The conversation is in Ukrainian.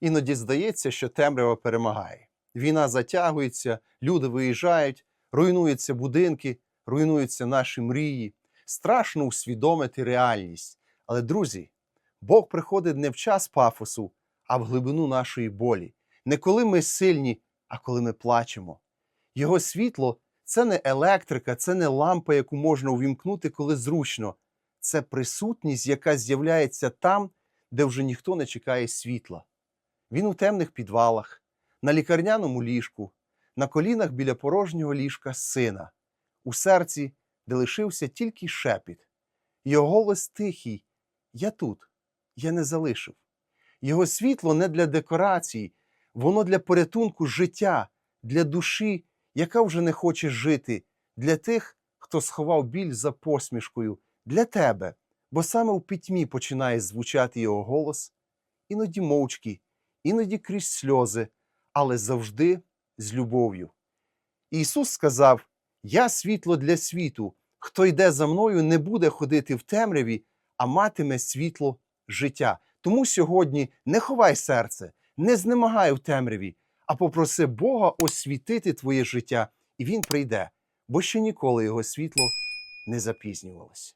Іноді здається, що темрява перемагає. Війна затягується, люди виїжджають, руйнуються будинки, руйнуються наші мрії. Страшно усвідомити реальність. Але, друзі, Бог приходить не в час пафосу, а в глибину нашої болі. Не коли ми сильні, а коли ми плачемо. Його світло це не електрика, це не лампа, яку можна увімкнути, коли зручно. Це присутність, яка з'являється там, де вже ніхто не чекає світла. Він у темних підвалах, на лікарняному ліжку, на колінах біля порожнього ліжка сина, у серці, де лишився тільки шепіт. Його голос тихий Я тут, я не залишив. Його світло не для декорацій, воно для порятунку життя, для душі, яка вже не хоче жити, для тих, хто сховав біль за посмішкою, для тебе, бо саме у пітьмі починає звучати його голос, іноді мовчки, іноді крізь сльози, але завжди з любов'ю. Ісус сказав: Я світло для світу. Хто йде за мною, не буде ходити в темряві, а матиме світло життя. Тому сьогодні не ховай серце, не знемагай в темряві, а попроси Бога освітити твоє життя, і Він прийде, бо ще ніколи його світло не запізнювалося.